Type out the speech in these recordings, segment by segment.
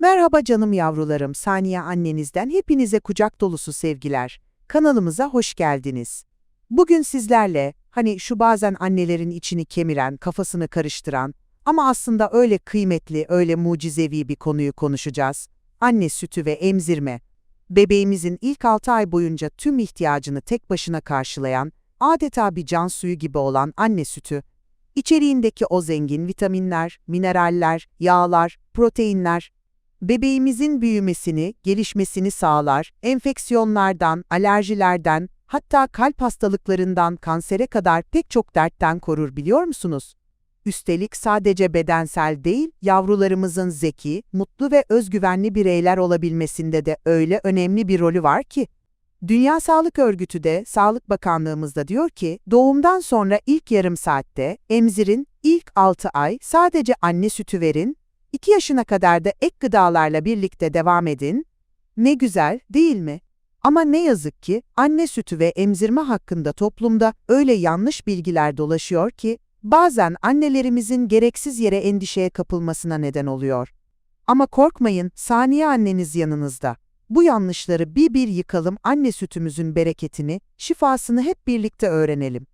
Merhaba canım yavrularım, Saniye annenizden hepinize kucak dolusu sevgiler. Kanalımıza hoş geldiniz. Bugün sizlerle, hani şu bazen annelerin içini kemiren, kafasını karıştıran ama aslında öyle kıymetli, öyle mucizevi bir konuyu konuşacağız. Anne sütü ve emzirme. Bebeğimizin ilk 6 ay boyunca tüm ihtiyacını tek başına karşılayan, adeta bir can suyu gibi olan anne sütü, İçeriğindeki o zengin vitaminler, mineraller, yağlar, proteinler, bebeğimizin büyümesini, gelişmesini sağlar, enfeksiyonlardan, alerjilerden, hatta kalp hastalıklarından kansere kadar pek çok dertten korur biliyor musunuz? Üstelik sadece bedensel değil, yavrularımızın zeki, mutlu ve özgüvenli bireyler olabilmesinde de öyle önemli bir rolü var ki, Dünya Sağlık Örgütü de Sağlık Bakanlığımızda diyor ki, doğumdan sonra ilk yarım saatte emzirin, ilk 6 ay sadece anne sütü verin, 2 yaşına kadar da ek gıdalarla birlikte devam edin. Ne güzel, değil mi? Ama ne yazık ki anne sütü ve emzirme hakkında toplumda öyle yanlış bilgiler dolaşıyor ki, bazen annelerimizin gereksiz yere endişeye kapılmasına neden oluyor. Ama korkmayın, saniye anneniz yanınızda. Bu yanlışları bir bir yıkalım, anne sütümüzün bereketini, şifasını hep birlikte öğrenelim.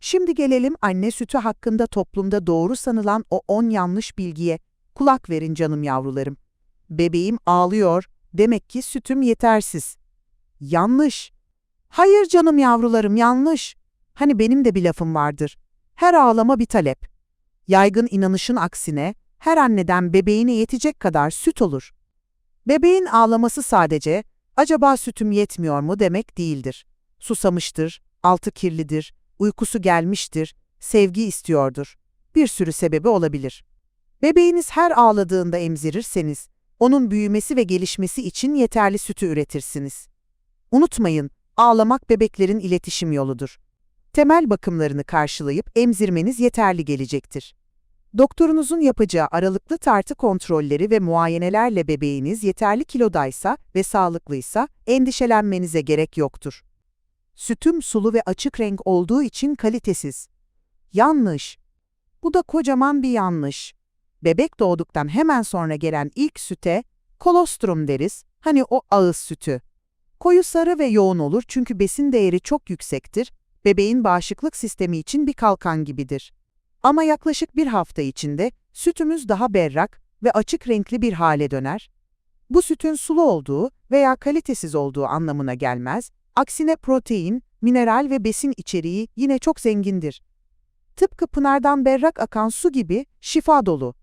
Şimdi gelelim anne sütü hakkında toplumda doğru sanılan o 10 yanlış bilgiye. Kulak verin canım yavrularım. Bebeğim ağlıyor, demek ki sütüm yetersiz. Yanlış. Hayır canım yavrularım, yanlış. Hani benim de bir lafım vardır. Her ağlama bir talep. Yaygın inanışın aksine, her anneden bebeğine yetecek kadar süt olur. Bebeğin ağlaması sadece, acaba sütüm yetmiyor mu demek değildir. Susamıştır, altı kirlidir, uykusu gelmiştir, sevgi istiyordur. Bir sürü sebebi olabilir. Bebeğiniz her ağladığında emzirirseniz, onun büyümesi ve gelişmesi için yeterli sütü üretirsiniz. Unutmayın, ağlamak bebeklerin iletişim yoludur. Temel bakımlarını karşılayıp emzirmeniz yeterli gelecektir. Doktorunuzun yapacağı aralıklı tartı kontrolleri ve muayenelerle bebeğiniz yeterli kilodaysa ve sağlıklıysa endişelenmenize gerek yoktur. Sütüm sulu ve açık renk olduğu için kalitesiz. Yanlış. Bu da kocaman bir yanlış. Bebek doğduktan hemen sonra gelen ilk süte kolostrum deriz, hani o ağız sütü. Koyu sarı ve yoğun olur çünkü besin değeri çok yüksektir, bebeğin bağışıklık sistemi için bir kalkan gibidir. Ama yaklaşık bir hafta içinde sütümüz daha berrak ve açık renkli bir hale döner. Bu sütün sulu olduğu veya kalitesiz olduğu anlamına gelmez, aksine protein, mineral ve besin içeriği yine çok zengindir. Tıpkı pınardan berrak akan su gibi şifa dolu.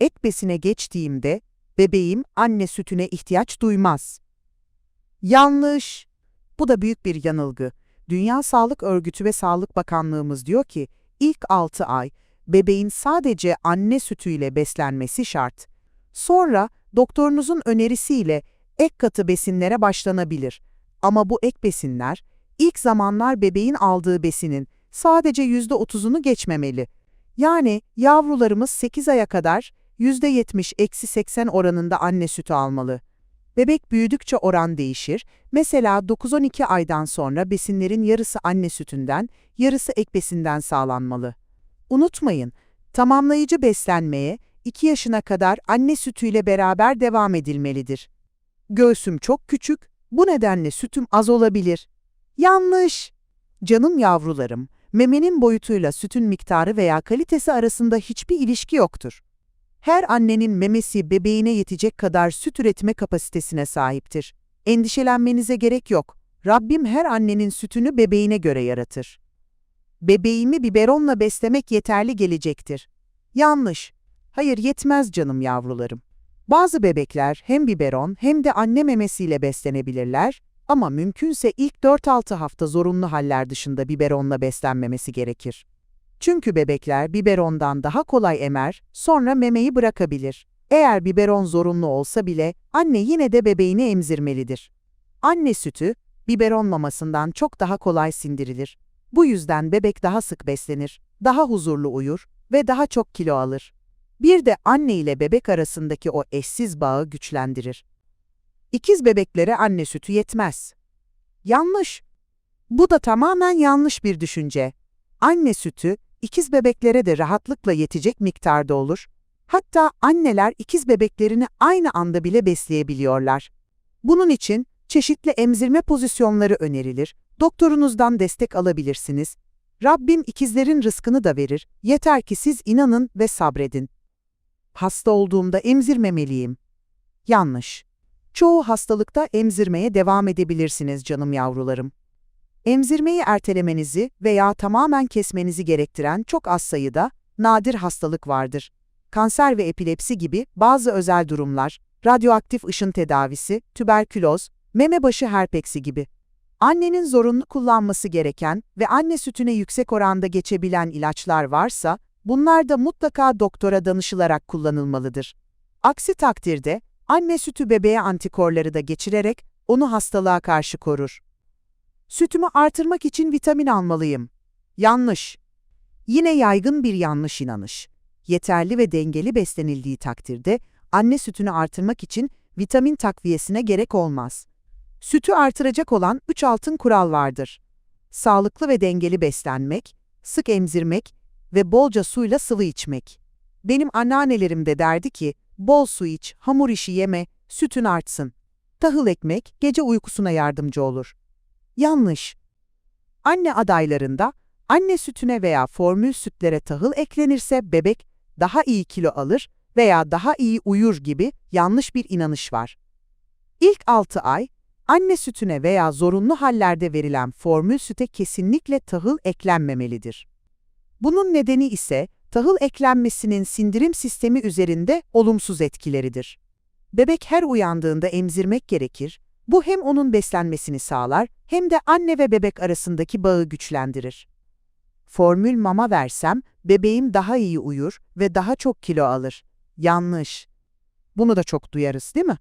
Et besine geçtiğimde bebeğim anne sütüne ihtiyaç duymaz. Yanlış. Bu da büyük bir yanılgı. Dünya Sağlık Örgütü ve Sağlık Bakanlığımız diyor ki, ilk 6 ay bebeğin sadece anne sütüyle beslenmesi şart. Sonra doktorunuzun önerisiyle ek katı besinlere başlanabilir. Ama bu ek besinler ilk zamanlar bebeğin aldığı besinin sadece %30'unu geçmemeli. Yani yavrularımız 8 aya kadar %70-80 oranında anne sütü almalı. Bebek büyüdükçe oran değişir. Mesela 9-12 aydan sonra besinlerin yarısı anne sütünden, yarısı ek besinden sağlanmalı. Unutmayın, tamamlayıcı beslenmeye 2 yaşına kadar anne sütüyle beraber devam edilmelidir. Göğsüm çok küçük, bu nedenle sütüm az olabilir. Yanlış! Canım yavrularım, memenin boyutuyla sütün miktarı veya kalitesi arasında hiçbir ilişki yoktur. Her annenin memesi bebeğine yetecek kadar süt üretme kapasitesine sahiptir. Endişelenmenize gerek yok. Rabbim her annenin sütünü bebeğine göre yaratır. Bebeğimi biberonla beslemek yeterli gelecektir. Yanlış. Hayır yetmez canım yavrularım. Bazı bebekler hem biberon hem de anne memesiyle beslenebilirler ama mümkünse ilk 4-6 hafta zorunlu haller dışında biberonla beslenmemesi gerekir. Çünkü bebekler biberondan daha kolay emer, sonra memeyi bırakabilir. Eğer biberon zorunlu olsa bile anne yine de bebeğini emzirmelidir. Anne sütü, biberon mamasından çok daha kolay sindirilir. Bu yüzden bebek daha sık beslenir, daha huzurlu uyur ve daha çok kilo alır. Bir de anne ile bebek arasındaki o eşsiz bağı güçlendirir. İkiz bebeklere anne sütü yetmez. Yanlış. Bu da tamamen yanlış bir düşünce. Anne sütü, ikiz bebeklere de rahatlıkla yetecek miktarda olur. Hatta anneler ikiz bebeklerini aynı anda bile besleyebiliyorlar. Bunun için çeşitli emzirme pozisyonları önerilir, doktorunuzdan destek alabilirsiniz. Rabbim ikizlerin rızkını da verir, yeter ki siz inanın ve sabredin. Hasta olduğumda emzirmemeliyim. Yanlış. Çoğu hastalıkta emzirmeye devam edebilirsiniz canım yavrularım. Emzirmeyi ertelemenizi veya tamamen kesmenizi gerektiren çok az sayıda nadir hastalık vardır. Kanser ve epilepsi gibi bazı özel durumlar, radyoaktif ışın tedavisi, tüberküloz, meme başı herpeksi gibi. Annenin zorunlu kullanması gereken ve anne sütüne yüksek oranda geçebilen ilaçlar varsa, bunlar da mutlaka doktora danışılarak kullanılmalıdır. Aksi takdirde, anne sütü bebeğe antikorları da geçirerek onu hastalığa karşı korur. Sütümü artırmak için vitamin almalıyım. Yanlış. Yine yaygın bir yanlış inanış. Yeterli ve dengeli beslenildiği takdirde anne sütünü artırmak için vitamin takviyesine gerek olmaz. Sütü artıracak olan 3 altın kural vardır. Sağlıklı ve dengeli beslenmek, sık emzirmek ve bolca suyla sıvı içmek. Benim anneannelerim de derdi ki, bol su iç, hamur işi yeme, sütün artsın. Tahıl ekmek gece uykusuna yardımcı olur. Yanlış. Anne adaylarında anne sütüne veya formül sütlere tahıl eklenirse bebek daha iyi kilo alır veya daha iyi uyur gibi yanlış bir inanış var. İlk 6 ay anne sütüne veya zorunlu hallerde verilen formül süte kesinlikle tahıl eklenmemelidir. Bunun nedeni ise tahıl eklenmesinin sindirim sistemi üzerinde olumsuz etkileridir. Bebek her uyandığında emzirmek gerekir, bu hem onun beslenmesini sağlar hem de anne ve bebek arasındaki bağı güçlendirir. Formül mama versem bebeğim daha iyi uyur ve daha çok kilo alır. Yanlış. Bunu da çok duyarız değil mi?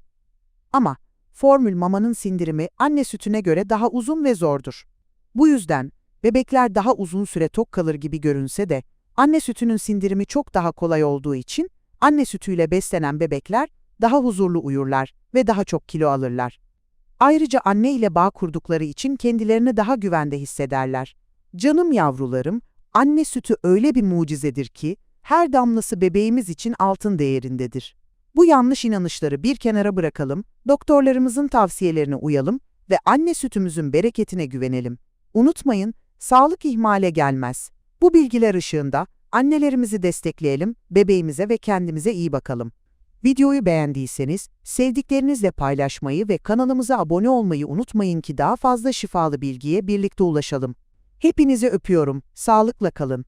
Ama formül mamanın sindirimi anne sütüne göre daha uzun ve zordur. Bu yüzden bebekler daha uzun süre tok kalır gibi görünse de anne sütünün sindirimi çok daha kolay olduğu için anne sütüyle beslenen bebekler daha huzurlu uyurlar ve daha çok kilo alırlar. Ayrıca anne ile bağ kurdukları için kendilerini daha güvende hissederler. Canım yavrularım, anne sütü öyle bir mucizedir ki her damlası bebeğimiz için altın değerindedir. Bu yanlış inanışları bir kenara bırakalım, doktorlarımızın tavsiyelerine uyalım ve anne sütümüzün bereketine güvenelim. Unutmayın, sağlık ihmale gelmez. Bu bilgiler ışığında annelerimizi destekleyelim, bebeğimize ve kendimize iyi bakalım. Videoyu beğendiyseniz sevdiklerinizle paylaşmayı ve kanalımıza abone olmayı unutmayın ki daha fazla şifalı bilgiye birlikte ulaşalım. Hepinizi öpüyorum, sağlıkla kalın.